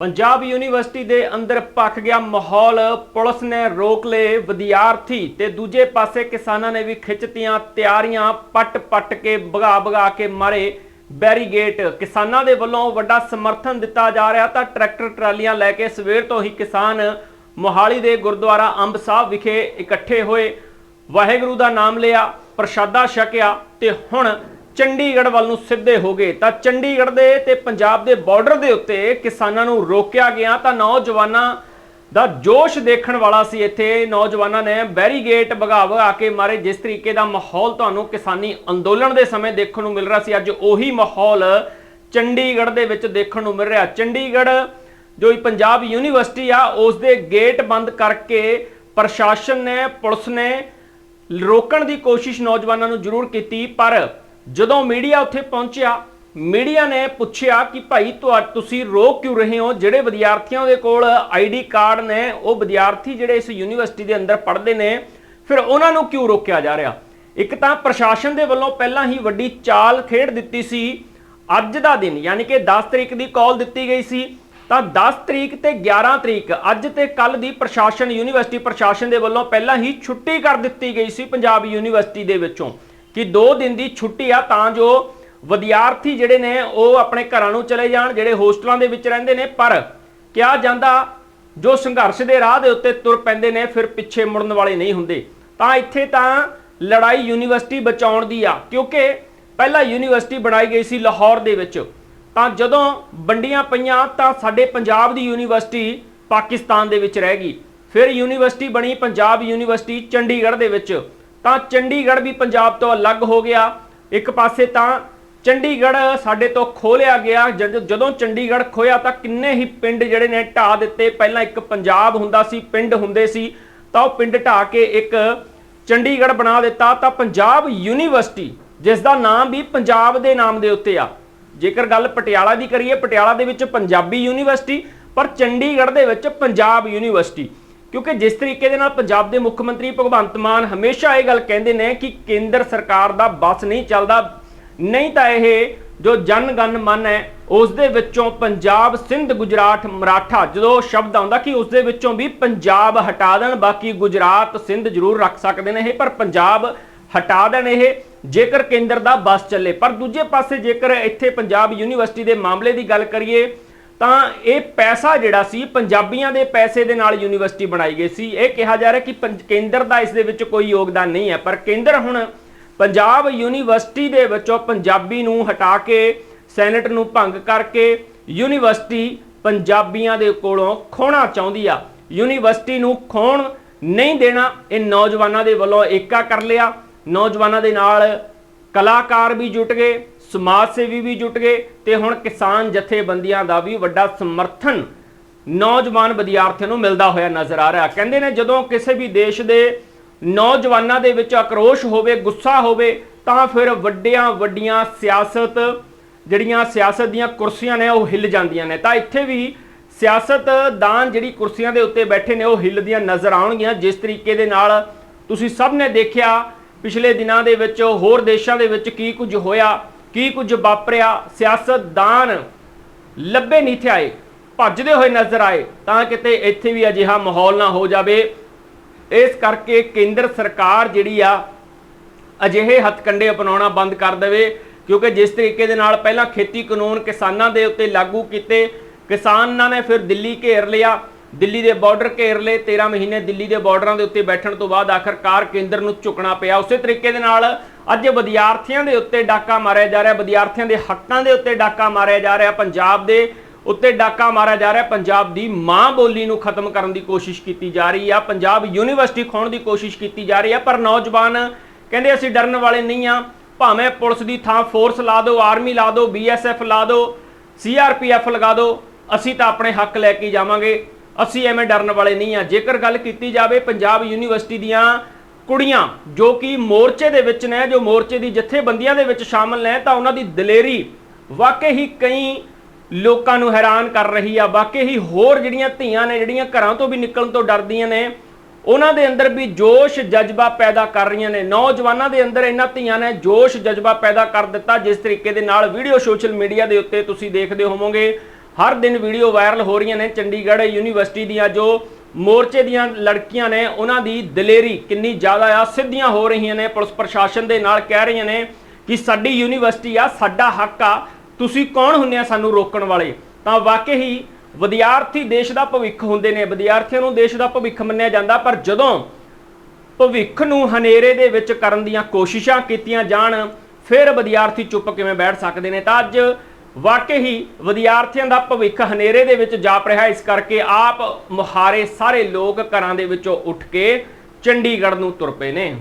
Punjab university ਦੇ ਅੰਦਰ ਪੱਕ ਗਿਆ ਮਾਹੌਲ, ਪੁਲਿਸ ਨੇ ਰੋਕ ਲਏ ਵਿਦਿਆਰਥੀ ਤੇ ਦੂਜੇ ਪਾਸੇ ਕਿਸਾਨਾਂ ਨੇ ਵੀ ਖਿੱਚਤੀਆਂ ਤਿਆਰੀਆਂ, ਪੱਟ-ਪੱਟ ਕੇ, ਭਗਾ-ਭਗਾ ਕੇ ਮਾਰੇ ਬੈਰੀਗੇਟ। ਕਿਸਾਨਾਂ ਦੇ ਵੱਲੋਂ ਵੱਡਾ ਸਮਰਥਨ ਦਿੱਤਾ ਜਾ ਰਿਹਾ ਤਾਂ ਟਰੈਕਟਰ ਟਰਾਲੀਆਂ ਲੈ ਕੇ ਸਵੇਰ ਤੋਂ ਹੀ ਕਿਸਾਨ ਮੋਹਾਲੀ ਦੇ ਗੁਰਦੁਆਰਾ ਅੰਬ ਸਾਹਿਬ ਵਿਖੇ ਇਕੱਠੇ ਹੋਏ। ਵਾਹਿਗੁਰੂ ਦਾ ਨਾਮ ਲਿਆ, ਪ੍ਰਸ਼ਾਦਾ ਛਕਿਆ ਤੇ ਹੁਣ ਚੰਡੀਗੜ੍ਹ ਵੱਲ ਨੂੰ ਸਿੱਧੇ ਹੋ ਗਏ, ਤਾਂ ਚੰਡੀਗੜ੍ਹ ਦੇ ਤੇ ਪੰਜਾਬ ਦੇ ਬਾਰਡਰ ਦੇ ਉੱਤੇ ਕਿਸਾਨਾਂ ਨੂੰ ਰੋਕਿਆ ਗਿਆ, ਤਾਂ ਨੌਜਵਾਨਾਂ ਦਾ ਜੋਸ਼ ਦੇਖਣ ਵਾਲਾ ਸੀ ਇੱਥੇ। ਨੌਜਵਾਨਾਂ ਨੇ ਬੈਰੀਗੇਟ ਭਗਾ ਭਗਾ ਕੇ ਮਾਰੇ, ਜਿਸ ਤਰੀਕੇ ਦਾ ਮਾਹੌਲ ਤੁਹਾਨੂੰ ਕਿਸਾਨੀ ਅੰਦੋਲਨ ਦੇ ਸਮੇਂ ਦੇਖਣ ਨੂੰ ਮਿਲ ਰਿਹਾ ਸੀ, ਅੱਜ ਉਹੀ ਮਾਹੌਲ ਚੰਡੀਗੜ੍ਹ ਦੇ ਵਿੱਚ ਦੇਖਣ ਨੂੰ ਮਿਲ ਰਿਹਾ। ਚੰਡੀਗੜ੍ਹ, ਜੋ ਪੰਜਾਬ ਯੂਨੀਵਰਸਿਟੀ ਆ, ਉਸ ਦੇ ਗੇਟ ਬੰਦ ਕਰਕੇ ਪ੍ਰਸ਼ਾਸਨ ਨੇ, ਪੁਲਿਸ ਨੇ ਰੋਕਣ ਦੀ ਕੋਸ਼ਿਸ਼ ਨੌਜਵਾਨਾਂ ਨੂੰ ਜ਼ਰੂਰ ਕੀਤੀ, ਪਰ ਜਦੋਂ ਮੀਡੀਆ ਉੱਥੇ ਪਹੁੰਚਿਆ, ਮੀਡੀਆ ਨੇ ਪੁੱਛਿਆ ਕਿ ਭਾਈ ਤੁਹਾ, ਤੁਸੀਂ ਰੋਕ ਕਿਉਂ ਰਹੇ ਹੋ? ਜਿਹੜੇ ਵਿਦਿਆਰਥੀਆਂ ਦੇ ਕੋਲ ਆਈਡੀ ਕਾਰਡ ਨੇ, ਉਹ ਵਿਦਿਆਰਥੀ ਜਿਹੜੇ ਇਸ ਯੂਨੀਵਰਸਿਟੀ ਦੇ ਅੰਦਰ ਪੜ੍ਹਦੇ ਨੇ, ਫਿਰ ਉਹਨਾਂ ਨੂੰ ਕਿਉਂ ਰੋਕਿਆ ਜਾ ਰਿਹਾ? ਇੱਕ ਤਾਂ ਪ੍ਰਸ਼ਾਸਨ ਦੇ ਵੱਲੋਂ ਪਹਿਲਾਂ ਹੀ ਵੱਡੀ ਚਾਲ ਖੇਡ ਦਿੱਤੀ ਸੀ। ਅੱਜ ਦਾ ਦਿਨ, ਯਾਨੀ ਕਿ 10 ਤਰੀਕ ਦੀ ਕਾਲ ਦਿੱਤੀ ਗਈ ਸੀ। ਤਾਂ 10 ਤਰੀਕ ਤੇ 11 ਤਰੀਕ, ਅੱਜ ਤੇ ਕੱਲ ਦੀ ਪ੍ਰਸ਼ਾਸਨ, ਯੂਨੀਵਰਸਿਟੀ ਪ੍ਰਸ਼ਾਸਨ ਦੇ ਵੱਲੋਂ ਪਹਿਲਾਂ ਹੀ ਛੁੱਟੀ ਕਰ ਦਿੱਤੀ ਗਈ ਸੀ ਪੰਜਾਬ ਯੂਨੀਵਰਸਿਟੀ ਦੇ ਵਿੱਚੋਂ। ਕਿ 2 ਦਿਨ ਦੀ ਛੁੱਟੀ ਆ ਤਾਂ ਜੋ ਵਿਦਿਆਰਥੀ ਜਿਹੜੇ ਨੇ ਉਹ ਆਪਣੇ ਘਰਾਂ ਨੂੰ ਚਲੇ ਜਾਣ, ਜਿਹੜੇ ਹੋਸਟਲਾਂ ਦੇ ਵਿੱਚ ਰਹਿੰਦੇ ਨੇ, ਪਰ ਕਿਹਾ ਜਾਂਦਾ ਜੋ ਸੰਘਰਸ਼ ਦੇ ਰਾਹ ਦੇ ਉੱਤੇ ਤੁਰ ਪੈਂਦੇ ਨੇ, ਫਿਰ ਪਿੱਛੇ ਮੁੜਨ ਵਾਲੇ ਨਹੀਂ ਹੁੰਦੇ। ਤਾਂ ਇੱਥੇ ਤਾਂ ਲੜਾਈ ਯੂਨੀਵਰਸਿਟੀ ਬਚਾਉਣ ਦੀ ਆ, ਕਿਉਂਕਿ ਪਹਿਲਾਂ ਯੂਨੀਵਰਸਿਟੀ ਬਣਾਈ ਗਈ ਸੀ ਲਾਹੌਰ ਦੇ ਵਿੱਚ। ਤਾਂ ਜਦੋਂ ਵੰਡੀਆਂ ਪਈਆਂ, ਤਾਂ ਸਾਡੇ ਪੰਜਾਬ ਦੀ ਯੂਨੀਵਰਸਿਟੀ ਪਾਕਿਸਤਾਨ ਦੇ ਵਿੱਚ ਰਹਿ ਗਈ। ਫਿਰ ਯੂਨੀਵਰਸਿਟੀ ਬਣੀ ਪੰਜਾਬ ਯੂਨੀਵਰਸਿਟੀ ਚੰਡੀਗੜ੍ਹ ਦੇ ਵਿੱਚ। ਤਾਂ ਚੰਡੀਗੜ੍ਹ ਵੀ ਪੰਜਾਬ ਤੋਂ ਅਲੱਗ ਹੋ ਗਿਆ। ਇੱਕ ਪਾਸੇ ਤਾਂ ਚੰਡੀਗੜ੍ਹ ਸਾਡੇ ਤੋਂ ਖੋਲਿਆ ਗਿਆ। ਜਦ- ਜਦੋਂ ਚੰਡੀਗੜ੍ਹ ਖੋਇਆ ਤਾਂ ਕਿੰਨੇ ਹੀ ਪਿੰਡ ਜਿਹੜੇ ਨੇ ਢਾ ਦਿੱਤੇ। ਪਹਿਲਾਂ ਇੱਕ ਪੰਜਾਬ ਹੁੰਦਾ ਸੀ, ਪਿੰਡ ਹੁੰਦੇ ਸੀ। ਤਾਂ ਉਹ ਪਿੰਡ ਢਾ ਕੇ ਇੱਕ ਚੰਡੀਗੜ੍ਹ ਬਣਾ ਦਿੱਤਾ। ਤਾਂ ਪੰਜਾਬ ਯੂਨੀਵਰਸਿਟੀ, ਜਿਸ ਦਾ ਨਾਮ ਵੀ ਪੰਜਾਬ ਦੇ ਨਾਮ ਦੇ ਉੱਤੇ ਆ। ਜੇਕਰ ਗੱਲ ਪਟਿਆਲਾ ਦੀ ਕਰੀਏ, ਪਟਿਆਲਾ ਦੇ ਵਿੱਚ ਪੰਜਾਬੀ ਯੂਨੀਵਰਸਿਟੀ, ਪਰ ਚੰਡੀਗੜ੍ਹ ਦੇ ਵਿੱਚ ਪੰਜਾਬ ਯੂਨੀਵਰਸਿਟੀ। ਕਿਉਂਕਿ ਜਿਸ ਤਰੀਕੇ ਦੇ ਨਾਲ ਪੰਜਾਬ ਦੇ ਮੁੱਖ ਮੰਤਰੀ ਭਗਵੰਤ ਮਾਨ ਹਮੇਸ਼ਾ ਇਹ ਗੱਲ ਕਹਿੰਦੇ ਨੇ ਕਿ ਕੇਂਦਰ ਸਰਕਾਰ ਦਾ ਬਸ ਨਹੀਂ ਚੱਲਦਾ, ਨਹੀਂ ਤਾਂ ਇਹ ਜੋ ਜਨ ਗਨ ਮਨ ਹੈ, ਉਸ ਦੇ ਵਿੱਚੋਂ ਪੰਜਾਬ, ਸਿੰਧ, ਗੁਜਰਾਤ, ਮਰਾਠਾ, ਜਦੋਂ ਸ਼ਬਦ ਆਉਂਦਾ ਕਿ ਉਸ ਦੇ ਵਿੱਚੋਂ ਵੀ ਪੰਜਾਬ ਹਟਾ ਦੇਣ, ਬਾਕੀ ਗੁਜਰਾਤ, ਸਿੰਧ ਜ਼ਰੂਰ ਰੱਖ ਸਕਦੇ ਨੇ ਇਹ, ਪਰ ਪੰਜਾਬ ਹਟਾ ਦੇਣ ਇਹ, ਜੇਕਰ ਕੇਂਦਰ ਦਾ ਬਸ ਚੱਲੇ। ਪਰ ਦੂਜੇ ਪਾਸੇ ਜੇਕਰ ਇੱਥੇ ਪੰਜਾਬ ਯੂਨੀਵਰਸਿਟੀ ਦੇ ਮਾਮਲੇ ਦੀ ਗੱਲ ਕਰੀਏ ਤਾਂ ਇਹ ਪੈਸਾ ਜਿਹੜਾ ਸੀ, ਪੰਜਾਬੀਆਂ ਦੇ ਪੈਸੇ ਦੇ ਨਾਲ ਯੂਨੀਵਰਸਿਟੀ ਬਣਾਈ ਗਈ ਸੀ। ਇਹ ਕਿਹਾ ਜਾ ਰਿਹਾ ਕਿ ਪੰਜ- ਕੇਂਦਰ ਦਾ ਇਸ ਦੇ ਵਿੱਚ ਕੋਈ ਯੋਗਦਾਨ ਨਹੀਂ ਹੈ। ਪਰ ਕੇਂਦਰ ਹੁਣ ਪੰਜਾਬ ਯੂਨੀਵਰਸਿਟੀ ਦੇ ਵਿੱਚੋਂ ਪੰਜਾਬੀ ਨੂੰ ਹਟਾ ਕੇ, ਸੈਨੇਟ ਨੂੰ ਭੰਗ ਕਰਕੇ ਯੂਨੀਵਰਸਿਟੀ ਪੰਜਾਬੀਆਂ ਦੇ ਕੋਲੋਂ ਖੋਣਾ ਚਾਹੁੰਦੀ ਆ। ਯੂਨੀਵਰਸਿਟੀ ਨੂੰ ਖੋਣ ਨਹੀਂ ਦੇਣਾ, ਇਹ ਨੌਜਵਾਨਾਂ ਦੇ ਵੱਲੋਂ ਏਕਾ ਕਰ ਲਿਆ। ਨੌਜਵਾਨਾਂ ਦੇ ਨਾਲ ਕਲਾਕਾਰ ਵੀ ਜੁਟ ਗਏ। ਸਮਾਜ ਸੇਵੀ ਵੀ ਜੁਟ ਗਏ ਤੇ ਹੁਣ ਕਿਸਾਨ ਜਥੇਬੰਦੀਆਂ ਦਾ ਵੀ ਵੱਡਾ ਸਮਰਥਨ ਨੌਜਵਾਨ ਵਿਦਿਆਰਥੀਆਂ ਨੂੰ ਮਿਲਦਾ ਹੋਇਆ ਨਜ਼ਰ ਆ ਰਿਹਾ। ਕਹਿੰਦੇ ਨੇ ਜਦੋਂ ਕਿਸੇ ਵੀ ਦੇਸ਼ ਦੇ ਨੌਜਵਾਨਾਂ ਦੇ ਵਿੱਚ ਆਕਰੋਸ਼ ਹੋਵੇ, ਗੁੱਸਾ ਹੋਵੇ, ਤਾਂ ਫਿਰ ਵੱਡੀਆਂ ਵੱਡੀਆਂ ਸਿਆਸਤ ਜਿਹੜੀਆਂ ਸਿਆਸਤ ਦੀਆਂ ਕੁਰਸੀਆਂ ਨੇ ਉਹ ਹਿੱਲ ਜਾਂਦੀਆਂ ਨੇ। ਤਾਂ ਇੱਥੇ ਵੀ ਸਿਆਸਤਦਾਨ ਜਿਹੜੀ ਕੁਰਸੀਆਂ ਦੇ ਉੱਤੇ ਬੈਠੇ ਨੇ, ਉਹ ਹਿੱਲਦੀਆਂ ਨਜ਼ਰ ਆਉਣਗੀਆਂ। ਜਿਸ ਤਰੀਕੇ ਦੇ ਨਾਲ ਤੁਸੀਂ ਸਭ ਨੇ ਦੇਖਿਆ, ਪਿਛਲੇ ਦਿਨਾਂ ਦੇ ਵਿੱਚ ਹੋਰ ਦੇਸ਼ਾਂ ਦੇ ਵਿੱਚ ਕੀ ਕੁਝ ਹੋਇਆ ਕੀ ਕੁਝ ਵਾਪਰਿਆ? ਸਿਆਸਤਦਾਨ ਲੱਭੇ ਨਹੀਂ ਥੇ ਆਏ, ਭੱਜਦੇ ਹੋਏ ਨਜ਼ਰ ਆਏ, ਤਾਂ ਕਿਤੇ ਇੱਥੇ ਵੀ ਅਜਿਹਾ ਮਾਹੌਲ ਨਾ ਹੋ ਜਾਵੇ। ਇਸ ਕਰਕੇ ਕੇਂਦਰ ਸਰਕਾਰ ਜਿਹੜੀ ਆ, ਅਜਿਹੇ ਹੱਥਕੰਡੇ ਅਪਣਾਉਣਾ ਬੰਦ ਕਰ ਦੇਵੇ, ਕਿਉਂਕਿ ਜਿਸ ਤਰੀਕੇ ਦੇ ਨਾਲ ਪਹਿਲਾਂ ਖੇਤੀ ਕਾਨੂੰਨ ਕਿਸਾਨਾਂ ਦੇ ਉੱਤੇ ਲਾਗੂ ਕੀਤੇ, ਕਿਸਾਨਾਂ ਨੇ ਫਿਰ ਦਿੱਲੀ ਘੇਰ ਲਿਆ। ਦਿੱਲੀ ਦੇ ਬਾਰਡਰ ਘੇਰ ਲਏ 13 ਮਹੀਨੇ ਦਿੱਲੀ ਦੇ ਬਾਰਡਰਾਂ ਦੇ ਉੱਤੇ ਬੈਠਣ ਤੋਂ ਬਾਅਦ ਆਖਰਕਾਰ ਕੇਂਦਰ ਨੂੰ ਝੁਕਣਾ ਪਿਆ। ਉਸੇ ਤਰੀਕੇ ਦੇ ਨਾਲ ਅੱਜ ਵਿਦਿਆਰਥੀਆਂ ਦੇ ਉੱਤੇ ਡਾਕਾ ਮਾਰਿਆ ਜਾ ਰਿਹਾ, ਵਿਦਿਆਰਥੀਆਂ ਦੇ ਹੱਕਾਂ ਦੇ ਉੱਤੇ ਡਾਕਾ ਮਾਰਿਆ ਜਾ ਰਿਹਾ, ਪੰਜਾਬ ਦੇ ਉੱਤੇ ਡਾਕਾ ਮਾਰਿਆ ਜਾ ਰਿਹਾ, ਪੰਜਾਬ ਦੀ ਮਾਂ ਬੋਲੀ ਨੂੰ ਖਤਮ ਕਰਨ ਦੀ ਕੋਸ਼ਿਸ਼ ਕੀਤੀ ਜਾ ਰਹੀ ਆ, ਪੰਜਾਬ ਯੂਨੀਵਰਸਿਟੀ ਖੋਣ ਦੀ ਕੋਸ਼ਿਸ਼ ਕੀਤੀ ਜਾ ਰਹੀ ਆ, ਪਰ ਨੌਜਵਾਨ ਕਹਿੰਦੇ ਅਸੀਂ ਡਰਨ ਵਾਲੇ ਨਹੀਂ ਆ, ਭਾਵੇਂ ਪੁਲਿਸ ਦੀ ਥਾਂ ਫੋਰਸ ਲਾ ਦਿਓ ਆਰਮੀ ਲਾ ਦਿਓ ਬੀਐਸਐਫ ਲਾ ਦਿਓ ਸੀਆਰਪੀਐਫ ਲਗਾ ਦਿਓ, ਅਸੀਂ ਤਾਂ ਆਪਣੇ ਹੱਕ ਲੈ ਕੇ ਜਾਵਾਂਗੇ, ਅਸੀਂ ਐਵੇਂ ਡਰਨ ਵਾਲੇ ਨਹੀਂ ਆ, ਜੇਕਰ ਗੱਲ ਕੀਤੀ ਜਾਵੇ ਪੰਜਾਬ ਯੂਨੀਵਰਸਿਟੀ ਦੀਆਂ ਕੁੜੀਆਂ ਜੋ ਕਿ ਮੋਰਚੇ ਦੇ ਵਿੱਚ ਨੇ, ਜੋ ਮੋਰਚੇ ਦੀ ਜਥੇਬੰਦੀਆਂ ਦੇ ਵਿੱਚ ਸ਼ਾਮਲ ਨੇ, ਤਾਂ ਉਹਨਾਂ ਦੀ ਦਲੇਰੀ ਵਾਕਈ ਹੀ ਕਈ ਲੋਕਾਂ ਨੂੰ ਹੈਰਾਨ ਕਰ ਰਹੀ ਆ। ਵਾਕਈ ਹੀ ਹੋਰ ਜਿਹੜੀਆਂ ਧੀਆਂ ਨੇ, ਜਿਹੜੀਆਂ ਘਰਾਂ ਤੋਂ ਵੀ ਨਿਕਲਣ ਤੋਂ ਡਰਦੀਆਂ ਨੇ, ਉਹਨਾਂ ਦੇ ਅੰਦਰ ਵੀ ਜੋਸ਼, ਜਜ਼ਬਾ ਪੈਦਾ ਕਰ ਰਹੀਆਂ ਨੇ। ਨੌਜਵਾਨਾਂ ਦੇ ਅੰਦਰ ਇਹਨਾਂ ਧੀਆਂ ਨੇ ਜੋਸ਼, ਜਜ਼ਬਾ ਪੈਦਾ ਕਰ ਦਿੱਤਾ, ਜਿਸ ਤਰੀਕੇ ਦੇ ਨਾਲ ਵੀਡੀਓ ਸੋਸ਼ਲ ਮੀਡੀਆ ਦੇ ਉੱਤੇ ਤੁਸੀਂ ਦੇਖਦੇ ਹੋਵੋਗੇ। ਹਰ ਦਿਨ ਵੀਡੀਓ ਵਾਇਰਲ ਹੋ ਰਹੀਆਂ ਨੇ। ਚੰਡੀਗੜ੍ਹ ਯੂਨੀਵਰਸਿਟੀ ਦੀਆਂ ਜੋ ਮੋਰਚੇ ਦੀਆਂ ਲੜਕੀਆਂ ਨੇ ਉਹਨਾਂ ਦੀ ਦਲੇਰੀ ਕਿੰਨੀ ਜ਼ਿਆਦਾ ਆ, ਸਿੱਧੀਆਂ ਹੋ ਰਹੀਆਂ ਨੇ, ਪੁਲਿਸ ਪ੍ਰਸ਼ਾਸਨ ਦੇ ਨਾਲ ਕਹਿ ਰਹੀਆਂ ਨੇ ਕਿ ਸਾਡੀ ਯੂਨੀਵਰਸਿਟੀ ਆ, ਸਾਡਾ ਹੱਕ ਆ, ਤੁਸੀਂ ਕੌਣ ਹੁੰਦੇ ਆ ਸਾਨੂੰ ਰੋਕਣ ਵਾਲੇ? ਤਾਂ ਵਾਕਈ ਹੀ ਵਿਦਿਆਰਥੀ ਦੇਸ਼ ਦਾ ਭਵਿੱਖ ਹੁੰਦੇ ਨੇ, ਵਿਦਿਆਰਥੀਆਂ ਨੂੰ ਦੇਸ਼ ਦਾ ਭਵਿੱਖ ਮੰਨਿਆ ਜਾਂਦਾ, ਪਰ ਜਦੋਂ ਭਵਿੱਖ ਨੂੰ ਹਨੇਰੇ ਦੇ ਵਿੱਚ ਕਰਨ ਦੀਆਂ ਕੋਸ਼ਿਸ਼ਾਂ ਕੀਤੀਆਂ ਜਾਣ, ਫਿਰ ਵਿਦਿਆਰਥੀ ਚੁੱਪ ਕਿਵੇਂ ਬੈਠ ਸਕਦੇ ਨੇ? ਤਾਂ ਅੱਜ ਵਾਕਈ ਹੀ ਵਿਦਿਆਰਥੀਆਂ ਦਾ ਭਵਿੱਖ ਹਨੇਰੇ ਦੇ ਵਿੱਚ ਜਾਪ ਰਿਹਾ ਇਸ ਕਰਕੇ ਆਪ ਮੁਹਾਰੇ ਸਾਰੇ ਲੋਕ ਘਰਾਂ ਦੇ ਵਿੱਚੋਂ ਉੱਠ ਕੇ ਚੰਡੀਗੜ੍ਹ ਨੂੰ ਤੁਰ ਪਏ ਨੇ।